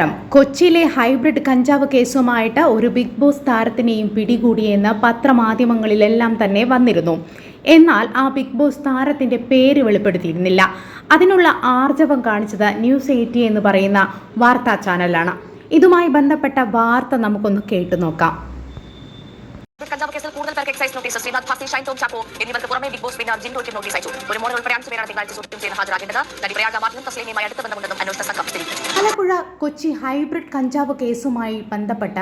കൊച്ചിയിലെ ഹൈബ്രിഡ് കഞ്ചാവ് കേസുമായിട്ട് ഒരു ബിഗ് ബോസ് താരത്തിനെയും പിടികൂടിയെന്ന് പത്രമാധ്യമങ്ങളിലെല്ലാം തന്നെ വന്നിരുന്നു. എന്നാൽ ആ ബിഗ് ബോസ് താരത്തിന്റെ പേര് വെളിപ്പെടുത്തിയിരുന്നില്ല. അതിനുള്ള ആർജവം കാണിച്ചത് ന്യൂസ് എയ്റ്റി എന്ന് പറയുന്ന വാർത്താ ചാനലാണ് ഇതുമായി ബന്ധപ്പെട്ട വാർത്ത നമുക്കൊന്ന് കേട്ടു നോക്കാം. എക്സൈസ് നോട്ടീസ് ശ്രീനാഥ് ഭാസി ഷൈൻ ടോം ചാക്കോ എന്നിവർക്ക് പുറമെ ബിഗ് ബോസ് വിന്നർ ജിൻഡോയ്ക്ക് നോട്ടീസ് അയച്ചു ഒരു മോഡൽ ഉൾപ്പെടെ അഞ്ച് തിങ്കളാഴ്ച ചോദ്യം ചെയ്യാൻ ഹാജരാകേണ്ടത് നടി പ്രയാഗ മാർട്ടിനും തസ്ലീമയുമായി അടുത്ത ബന്ധമുണ്ടെന്നും അന്വേഷണ സംഘം സ്ഥിരീകരിച്ചു ആലപ്പുഴ കൊച്ചി ഹൈബ്രിഡ് കഞ്ചാവ് കേസുമായി ബന്ധപ്പെട്ട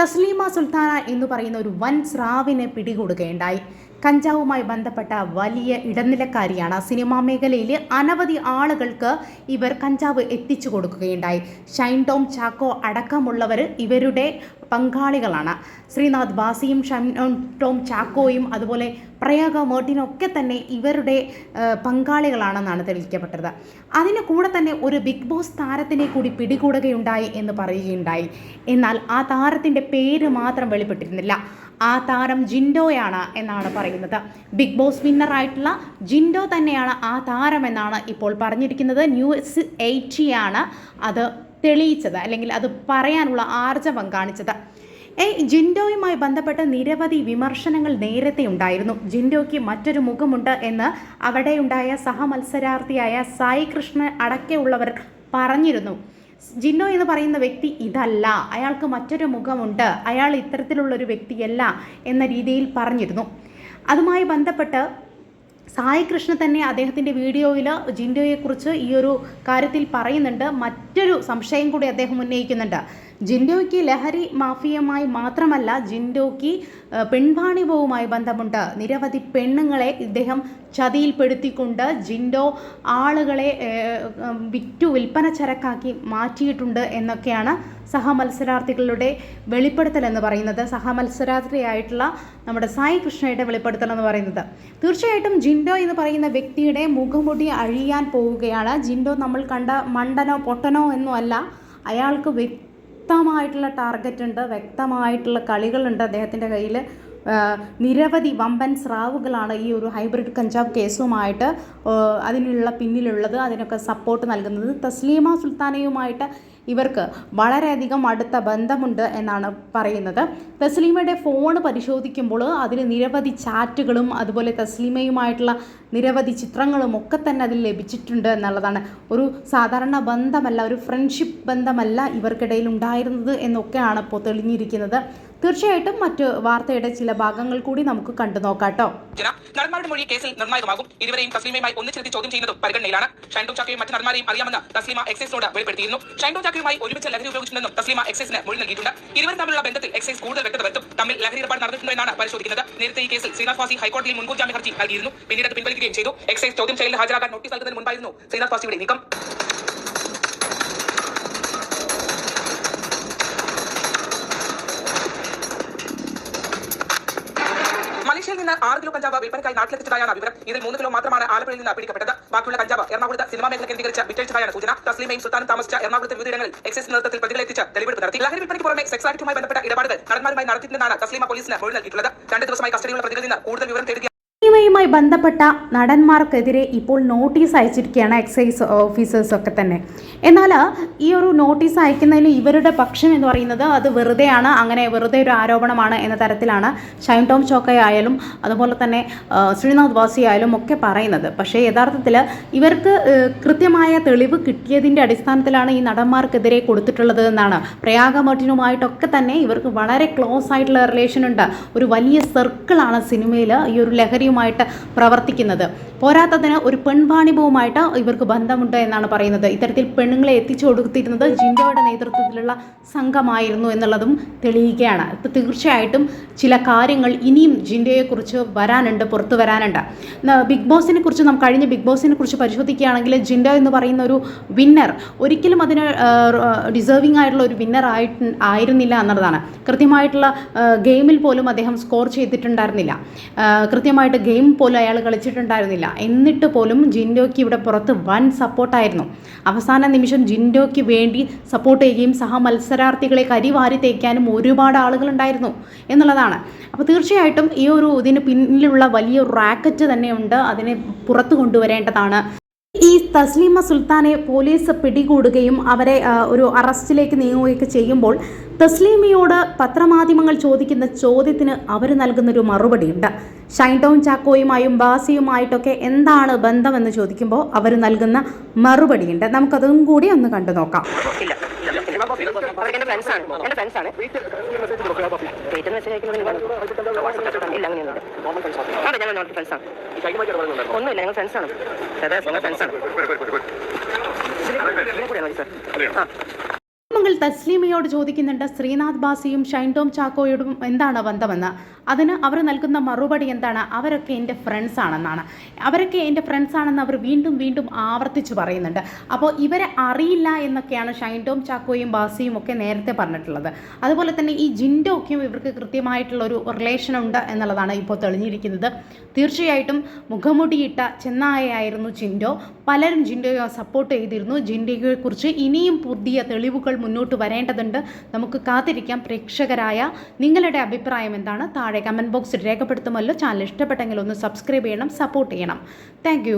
തസ്ലീമ സുൽത്താന എന്ന് പറയുന്ന ഒരു വൻ സ്രാവിനെ പിടികൂടുകയുണ്ടായി. കഞ്ചാവുമായി ബന്ധപ്പെട്ട വലിയ ഇടനിലക്കാരിയാണ് സിനിമാ മേഖലയിൽ അനവധി ആളുകൾക്ക് ഇവർ കഞ്ചാവ് എത്തിച്ചു കൊടുക്കുകയുണ്ടായി. ഷൈൻ ടോം ചാക്കോ അടക്കമുള്ളവർ ഇവരുടെ പങ്കാളികളാണ്. ശ്രീനാഥ് ബാസിയും ഷൈൻ ടോം ചാക്കോയും അതുപോലെ പ്രയാഗ മേർട്ടിനും ഒക്കെ തന്നെ ഇവരുടെ പങ്കാളികളാണെന്നാണ് തെളിയിക്കപ്പെട്ടത്. അതിന് കൂടെ തന്നെ ഒരു ബിഗ് ബോസ് താരത്തിനെ കൂടി പിടികൂടുകയുണ്ടായി എന്ന് പറയുകയുണ്ടായി. എന്നാൽ ആ താരത്തിന്റെ പേര് മാത്രം വെളിപ്പെട്ടിരുന്നില്ല. ആ താരം ജിൻഡോയാണ് എന്നാണ് പറയുന്നത്. ബിഗ് ബോസ് വിന്നറായിട്ടുള്ള ജിൻഡോ തന്നെയാണ് ആ താരം എന്നാണ് ഇപ്പോൾ പറഞ്ഞിരിക്കുന്നത്. ന്യൂസ് എയ്റ്റിയാണ് അത് തെളിയിച്ചത് അല്ലെങ്കിൽ അത് പറയാനുള്ള ആർജവം കാണിച്ചത്. ഏയ് ജിൻഡോയുമായി ബന്ധപ്പെട്ട് നിരവധി വിമർശനങ്ങൾ നേരത്തെ ഉണ്ടായിരുന്നു. ജിൻഡോയ്ക്ക് മറ്റൊരു മുഖമുണ്ട് എന്ന് അവിടെയുണ്ടായ സഹമത്സരാർത്ഥിയായ സായി കൃഷ്ണൻ അടക്കമുള്ളവർ പറഞ്ഞിരുന്നു. ജിന്നോ എന്ന് പറയുന്ന വ്യക്തി ഇതല്ല. അയാൾക്ക് മറ്റൊരു മുഖമുണ്ട്. അയാൾ ഇത്തരത്തിലുള്ളൊരു വ്യക്തിയല്ല എന്ന രീതിയിൽ പറഞ്ഞിരുന്നു. അതുമായി ബന്ധപ്പെട്ട് സായി കൃഷ്ണ തന്നെ അദ്ദേഹത്തിന്റെ വീഡിയോയിൽ ജിൻഡോയെക്കുറിച്ച് ഈ ഒരു കാര്യത്തിൽ പറയുന്നുണ്ട്. മറ്റൊരു സംശയം കൂടി അദ്ദേഹം ഉന്നയിക്കുന്നുണ്ട്. ജിൻഡോയ്ക്ക് ലഹരി മാഫിയയുമായി മാത്രമല്ല ജിൻഡോയ്ക്ക് പെൺവാണിഭവുമായി ബന്ധമുണ്ട്. നിരവധി പെണ്ണുങ്ങളെ ഇദ്ദേഹം ചതിയിൽപ്പെടുത്തിക്കൊണ്ട് ജിൻഡോ ആളുകളെ വിറ്റു വിൽപ്പന ചരക്കാക്കി മാറ്റിയിട്ടുണ്ട് എന്നൊക്കെയാണ് സഹമത്സരാർത്ഥികളുടെ വെളിപ്പെടുത്തൽ എന്ന് പറയുന്നത്. സഹമത്സരാർത്ഥിയായിട്ടുള്ള നമ്മുടെ സായി കൃഷ്ണയുടെ വെളിപ്പെടുത്തൽ എന്ന് പറയുന്നത്. തീർച്ചയായിട്ടും ജിൻഡോ എന്ന് പറയുന്ന വ്യക്തിയുടെ മുഖമുടി അഴിയാൻ പോവുകയാണ്. ജിൻഡോ നമ്മൾ കണ്ട മണ്ടനോ പൊട്ടനോ ഒന്നും അല്ല. അയാൾക്ക് വ്യക്തമായിട്ടുള്ള ടാർഗറ്റ് ഉണ്ട് വ്യക്തമായിട്ടുള്ള കളികളുണ്ട് അദ്ദേഹത്തിന്റെ കയ്യിൽ നിരവധി വമ്പൻ സ്രാവുകളാണ് ഈ ഒരു ഹൈബ്രിഡ് കഞ്ചാവ് കേസുമായിട്ട് അതിനുള്ള പിന്നിലുള്ളത് അതിനൊക്കെ സപ്പോർട്ട് നൽകുന്നത്. തസ്ലീമ സുൽത്താനയുമായിട്ട് ഇവർക്ക് വളരെയധികം അടുത്ത ബന്ധമുണ്ട് എന്നാണ് പറയുന്നത്. തസ്ലീമയുടെ ഫോൺ പരിശോധിക്കുമ്പോൾ അതിൽ നിരവധി ചാറ്റുകളും അതുപോലെ തസ്ലീമയുമായിട്ടുള്ള നിരവധി ചിത്രങ്ങളും ഒക്കെ തന്നെ അതിൽ ലഭിച്ചിട്ടുണ്ട് എന്നുള്ളതാണ്. ഒരു സാധാരണ ബന്ധമല്ല ഒരു ഫ്രണ്ട്ഷിപ്പ് ബന്ധമല്ല ഇവർക്കിടയിൽ ഉണ്ടായിരുന്നത് എന്നൊക്കെയാണ് ഇപ്പോൾ തെളിഞ്ഞിരിക്കുന്നത്. തീർച്ചയായിട്ടും മറ്റ് വാർത്തയുടെ ചില ഭാഗങ്ങൾ കൂടി നമുക്ക് കണ്ടു നോക്കാട്ടോ നടന്മാരുടെ മൊഴി കേസിൽ നിർണായകമാകും. ഇരുവരെയും തസ്ലീമയുമായി ഒന്നിച്ചിരുത്തി ചോദ്യം ചെയ്യുന്നതും പരിഗണനയിലാണ്. ഷൈൻഡോ ചാക്കയും മറ്റ് നടന്മാരെയും അറിയാമെന്ന് തസ്ലീമ എക്സൈസിനോട് വെളിപ്പെടുത്തിയിരുന്നു. ഷൈൻഡോ ചാക്കയുമായി ഒരുമിച്ച് ലഹരി ഉപയോഗിച്ചിട്ടുണ്ടെന്നും തസ്ലീമ എക്സൈസിന് മൊഴി നൽകിയിട്ടുണ്ട്. ഇരുവരും തമ്മിലുള്ള ബന്ധത്തിൽ എക്സൈസ് കൂടുതൽ വ്യക്തത വരുത്തും തമ്മിൽ ലഹരി ഇടപാട് നടന്നിട്ടുണ്ടോ എന്നാണ് പരിശോധിക്കുന്നത്. നേരത്തെ ഈ കേസിൽ ശ്രീനാഥ് ഫാസി ഹൈക്കോടതിയിൽ മുൻകൂർ ജാമ്യ ഹർജി നൽകിയിരുന്നു. പിന്നീട് അത് പിൻവലിക്കുകയും ചെയ്തു. എക്സൈസ് ചോദ്യം ചെയ്യലിൽ ഹാജരാകാൻ നോട്ടീസ് നൽകുന്നതിന് മുൻപായിരുന്നു ശ്രീനാഥ് ഫാസിയുടെ നീക്കം. മലേഷ്യയിൽ നിന്ന് ആറ് കിലോ കഞ്ചാവ് വിൽപ്പനക്കായി നാട്ടിലെത്തിച്ചതായാണ് വിവരം. ഇതിൽ മൂന്ന് കിലോ മാത്രമാണ് ആലപ്പുഴയിൽ നിന്ന് പിടിക്കപ്പെട്ടത്. ബാക്കിയുള്ള കഞ്ചാവ് എറണാകുളത്ത് സിനിമാ മേഖല കേന്ദ്രീകരിച്ച് വിറ്റഴിച്ചതായാണ് സൂചന. തസ്ലീമയും സുൽത്താനും താമസിച്ച എറണാകുളത്തെ വിവിധയിടങ്ങളിൽ എക്സൈസ് നേതൃത്വത്തിൽ പ്രതികളെ എത്തിച്ച് തെളിവെടുപ്പ് നടത്തി. ലഹരി വിൽപ്പനയ്ക്ക് പുറമെ സെക്സ് ആക്ടുമായി ബന്ധപ്പെട്ട ഇടപാടുകൾ നടന്മാരുമായി നടത്തിയിട്ടുണ്ടെന്നാണ് തസ്ലീമ പോലീസിന് മൊഴി നൽകിയിട്ടുള്ളത്. രണ്ട് ദിവസമായി കസ്റ്റഡിയുള്ള പ്രതികളിൽ നിന്ന് കൂടുതൽ വിവരം തേടുക സിനിമയുമായി ബന്ധപ്പെട്ട നടന്മാർക്കെതിരെ ഇപ്പോൾ നോട്ടീസ് അയച്ചിരിക്കുകയാണ് എക്സൈസ് ഓഫീസേഴ്സ് ഒക്കെ തന്നെ. എന്നാൽ ഈ ഒരു നോട്ടീസ് അയക്കുന്നതിന് ഇവരുടെ പക്ഷം എന്ന് പറയുന്നത് അത് വെറുതെയാണ് അങ്ങനെ വെറുതെ ഒരു ആരോപണമാണ് എന്ന തരത്തിലാണ് ഷൈൻ ടോം ചോക്കയായാലും അതുപോലെ തന്നെ ശ്രീനാഥ് വാസി ആയാലും ഒക്കെ പറയുന്നത്. പക്ഷേ യഥാർത്ഥത്തിൽ ഇവർക്ക് കൃത്യമായ തെളിവ് കിട്ടിയതിന്റെ അടിസ്ഥാനത്തിലാണ് ഈ നടന്മാർക്കെതിരെ കൊടുത്തിട്ടുള്ളത് എന്നാണ്. പ്രയാഗ മർട്ടിനുമായിട്ടൊക്കെ തന്നെ ഇവർക്ക് വളരെ ക്ലോസ് ആയിട്ടുള്ള റിലേഷൻ ഉണ്ട്. ഒരു വലിയ സർക്കിളാണ് സിനിമയിൽ ഈ ഒരു ലഹരിയുമായിട്ട് പ്രവർത്തിക്കുന്നത്. പോരാത്തതിന് ഒരു പെൺവാണിഭവുമായിട്ട് ഇവർക്ക് ബന്ധമുണ്ട് എന്നാണ് പറയുന്നത്. ഇത്തരത്തിൽ പെണ്ണുങ്ങളെ എത്തിച്ചു കൊടുത്തിരുന്നത് ജിൻഡോയുടെ നേതൃത്വത്തിലുള്ള സംഘമായിരുന്നു എന്നുള്ളതും തെളിയിക്കുകയാണ്. ഇപ്പം തീർച്ചയായിട്ടും ചില കാര്യങ്ങൾ ഇനിയും ജിൻഡോയെക്കുറിച്ച് വരാനുണ്ട് പുറത്തു വരാനുണ്ട്. ബിഗ് ബോസിനെ കുറിച്ച് നാം കഴിഞ്ഞ ബിഗ് ബോസിനെ കുറിച്ച് പരിശോധിക്കുകയാണെങ്കിൽ ജിൻഡോ എന്ന് പറയുന്ന ഒരു വിന്നർ ഒരിക്കലും അതിന് ഡിസേർവിംഗ് ആയിട്ടുള്ള ഒരു വിന്നർ ആയിട്ട് ആയിരുന്നില്ല എന്നുള്ളതാണ്. കൃത്യമായിട്ടുള്ള ഗെയിമിൽ പോലും അദ്ദേഹം സ്കോർ ചെയ്തിട്ടുണ്ടായിരുന്നില്ല. കൃത്യമായിട്ട് ഗെയിം പോലും അയാൾ കളിച്ചിട്ടുണ്ടായിരുന്നില്ല. എന്നിട്ട് പോലും ജിൻഡോയ്ക്ക് ഇവിടെ പുറത്ത് വൻ സപ്പോർട്ടായിരുന്നു അവസാന നിമിഷം ജിൻഡോയ്ക്ക് വേണ്ടി സപ്പോർട്ട് ചെയ്യുകയും സഹ മത്സരാർത്ഥികളെ കരിവാരി തേക്കാനും ഒരുപാട് ആളുകളുണ്ടായിരുന്നു എന്നുള്ളതാണ്. അപ്പോൾ തീർച്ചയായിട്ടും ഈ ഒരു ഇതിന് പിന്നിലുള്ള വലിയ റാക്കറ്റ് തന്നെയുണ്ട് അതിനെ പുറത്തു കൊണ്ടുവരേണ്ടതാണ്. ഈ തസ്ലീമ സുൽത്താനെ പോലീസ് പിടികൂടുകയും അവരെ ഒരു അറസ്റ്റിലേക്ക് നീങ്ങുകയൊക്കെ ചെയ്യുമ്പോൾ തസ്ലീമയോട് പത്രമാധ്യമങ്ങൾ ചോദിക്കുന്ന ചോദ്യത്തിന് അവർ നൽകുന്നൊരു മറുപടിയുണ്ട്. ഷൈൻ ടൗൺ ചാക്കോയുമായും ബാസിയുമായിട്ടൊക്കെ എന്താണ് ബന്ധമെന്ന് ചോദിക്കുമ്പോൾ അവർ നൽകുന്ന മറുപടിയുണ്ട്. നമുക്കതും കൂടി ഒന്ന് കണ്ടു നോക്കാം. ഒന്നുമില്ല ഞങ്ങൾ ഫ്രണ്ട്സ് ആണ്. മകൾ തസ്ലീമയോട് ചോദിക്കുന്നുണ്ട് ശ്രീനാഥ് ബാസിയും ഷൈൻ ടോം ചാക്കോയോടും എന്താണ് ബന്ധമെന്ന്. അതിന് അവർ നൽകുന്ന മറുപടി എന്താണ്? അവരൊക്കെ എന്റെ ഫ്രണ്ട്സ് ആണെന്നാണ്. അവരൊക്കെ എന്റെ ഫ്രണ്ട്സ് ആണെന്ന് അവർ വീണ്ടും വീണ്ടും ആവർത്തിച്ച് പറയുന്നുണ്ട്. അപ്പോൾ ഇവരെ അറിയില്ല എന്നൊക്കെയാണ് ഷൈൻ ടോം ചാക്കോയും ബാസിയും ഒക്കെ നേരത്തെ പറഞ്ഞിട്ടുള്ളത്. അതുപോലെ തന്നെ ഈ ജിൻഡോക്കും ഇവർക്ക് കൃത്യമായിട്ടുള്ള ഒരു റിലേഷൻ ഉണ്ട് എന്നുള്ളതാണ് ഇപ്പോൾ തെളിഞ്ഞിരിക്കുന്നത്. തീർച്ചയായിട്ടും മുഖമുടിയിട്ട ചെന്നായയായിരുന്നു ജിൻഡോ. പലരും ജിൻഡോയെ സപ്പോർട്ട് ചെയ്തിരുന്നു. ജിൻഡോയെക്കുറിച്ച് ഇനിയും പുതിയ തെളിവുകൾ മുന്നോട്ട് വരേണ്ടതുണ്ട്. നമുക്ക് കാത്തിരിക്കാം. പ്രേക്ഷകരായ നിങ്ങളുടെ അഭിപ്രായം എന്താണ്? താഴെ കമന്റ് ബോക്സിൽ രേഖപ്പെടുത്തുമല്ലോ. ചാനൽ ഇഷ്ടപ്പെട്ടെങ്കിൽ ഒന്ന് സബ്സ്ക്രൈബ് ചെയ്യണം സപ്പോർട്ട് ചെയ്യണം. താങ്ക്